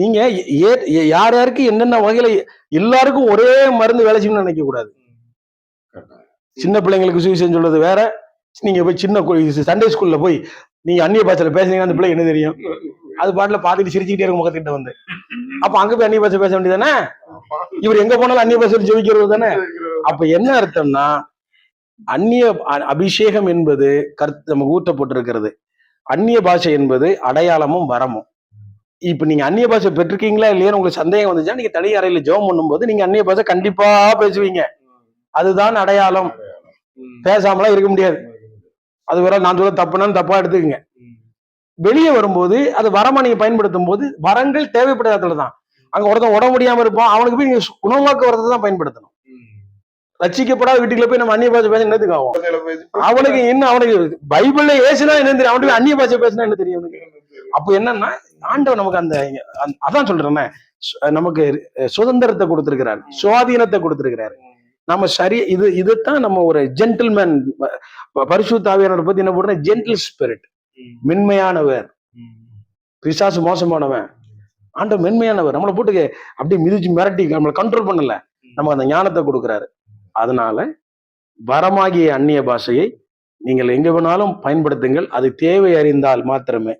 நீங்க யார் யாருக்கு என்னென்ன வகையில எல்லாருக்கும் ஒரே மருந்து வேலை செய்யணும்னு நினைக்க கூடாது. சின்ன பிள்ளைங்களுக்கு சுவிசேஷம் சொல்றது வேற. நீங்க போய் சின்ன சண்டே ஸ்கூல்ல போய் நீங்க அந்நிய பாஷையில பேசுனீங்கன்னா அந்த பிள்ளை என்ன தெரியும்? அது பாட்டுல பாத்துட்டு சிரிச்சுக்கிட்டே இருக்கும் முகத்திட்ட வந்து. அப்ப அங்க போய் அந்நிய பாஷை பேச வேண்டியதானே இவர் எங்க போனாலும் அந்நிய பாஷையில் ஜெயிக்கிறது தானே? அப்ப என்ன அர்த்தம்னா அந்நிய அபிஷேகம் என்பது கருத்து நம்ம ஊட்டப்பட்டிருக்கிறது. அந்நிய பாஷை என்பது அடையாளமும் வரமும். இப்ப நீங்க அந்நிய பாஷை பெற்றிருக்கீங்களா இல்லையா உங்களுக்கு சந்தேகம் வந்துச்சா நீங்க தனி அறையில ஜெபம் பண்ணும்போது நீங்க அந்நிய பாஷை கண்டிப்பா பேசுவீங்க. அதுதான் அடையாளம். பேசாமலாம் இருக்க முடியாது. அது வேற நான் சொல்ல தப்புனாலும் தப்பா எடுத்துக்கங்க. வெளியே வரும்போது அது வரமா நீங்க பயன்படுத்தும் போது வரங்கள் தேவைப்படாத இடத்துல தான். அங்க ஒருத்தன் உட முடியாம இருப்பான் அவனுக்கு போய் நீங்க குணமாக்க வரதை தான் பயன்படுத்தணும். ம். ரச்சிக்கப்படாத வீட்டுக்குள்ள போய் நம்ம அந்நிய பாஷை பேச என்னத்துக்கு ஆகும்? அவனுக்கு என்ன அவனுக்கு பைபிள்ல ஏசுனா என்ன தெரியும்? அவனுக்கு அந்நிய பாஷை பேசினா என்ன தெரியும்? அவனுக்கு அப்ப என்னன்னா ஆண்டவர் நமக்கு அந்த அதான் சொல்றேன்னே நமக்கு சுதந்திரத்தை கொடுத்திருக்கிறார் சுவாதீனத்தை கொடுத்திருக்கிறாரு. நம்ம சரி இது இதுதான் நம்ம ஒரு ஜென்டில்மேன் பரிசுத்தாவியனோட பத்தி என்ன போடுறேன் ஜென்டில் ஸ்பிரிட் மென்மையானவர். பிசாசு மோசமானவன். ஆண்ட மென்மையானவர். நம்மளை போட்டு அப்படியே மிதிச்சு மிரட்டி நம்மளை கண்ட்ரோல் பண்ணல. நமக்கு அந்த ஞானத்தை கொடுக்குறாரு. அதனால வரமாகிய அந்நிய பாஷையை நீங்கள் எங்க வேணாலும் பயன்படுத்துங்கள். அது தேவை அறிந்தால் மாத்திரமே.